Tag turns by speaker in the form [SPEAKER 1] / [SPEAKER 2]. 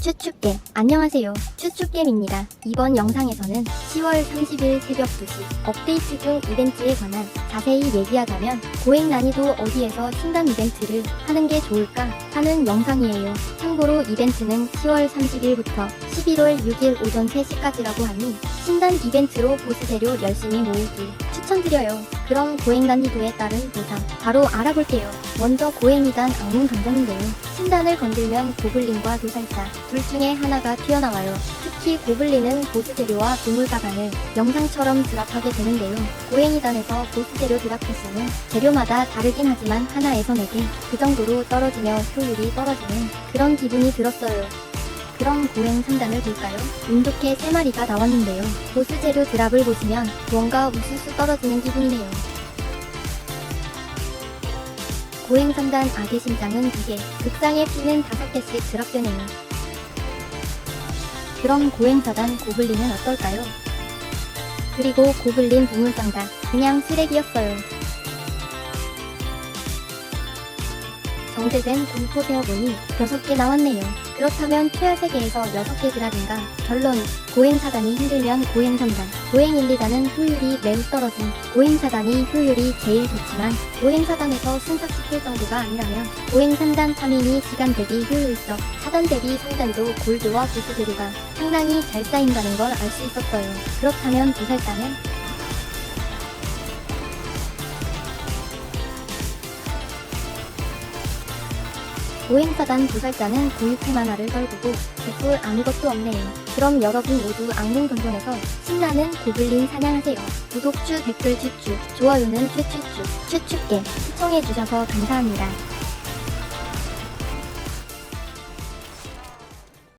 [SPEAKER 1] 추축겜 안녕하세요. 추축겜입니다. 이번 영상에서는 10월 30일 새벽 2시 업데이트 중 이벤트에 관한 자세히 얘기하자면 고액 난이도 어디에서 신단 이벤트를 하는 게 좋을까 하는 영상이에요. 참고로 이벤트는 10월 30일부터 11월 6일 오전 3시까지라고 하니 신단 이벤트로 보스 재료 열심히 모으기 추천드려요 그럼 고액 난이도에 따른 보상 바로 알아볼게요 먼저 고액2단 악몽 던전인데요 신단을 건들면 고블린과 도살자 둘 중에 하나가 튀어나와요. 특히 고블린은 보스 재료와 보물 가방을 영상처럼 드랍하게 되는데요. 고행이단에서 보스 재료 드랍 횟수는 재료마다 다르긴 하지만 하나에서 4개 그 정도로 떨어지며 효율이 떨어지는 그런 기분이 들었어요. 그럼 고행 3단을 볼까요? 운 좋게 3마리가 나왔는데요. 보스 재료 드랍을 보시면 뭔가 우수수 떨어지는 기분이네요. 고행 3단 악의 심장은 2개, 극상의 피는 5개씩 드랍되네요. 그럼 고행 사단 고블린은 어떨까요? 그리고 고블린 보물상단 그냥 쓰레기였어요. 정제된 공포 세어보니 6개 나왔네요. 그렇다면 최하 세계에서 6개 드라든가 결론 고행사단이 힘들면 고행상단 고행 1, 2단은 효율이 매우 떨어진 고행사단이 효율이 제일 좋지만 고행사단에서 순삭시킬 정도가 아니라면 고행 3단 파밍이 시간 대비 효율적 사단 대비 상단도 골드와 재료가 상당히 잘 쌓인다는 걸 알 수 있었어요. 그렇다면 도살단은 고행사단 도살자는 고유템 하나를 떨구고 개꿀 아무것도 없네요. 그럼 여러분 모두 악몽 던전에서 신나는 고블린 사냥하세요. 구독주 댓글 추추 좋아요는 추추추 추추게 시청해주셔서 감사합니다.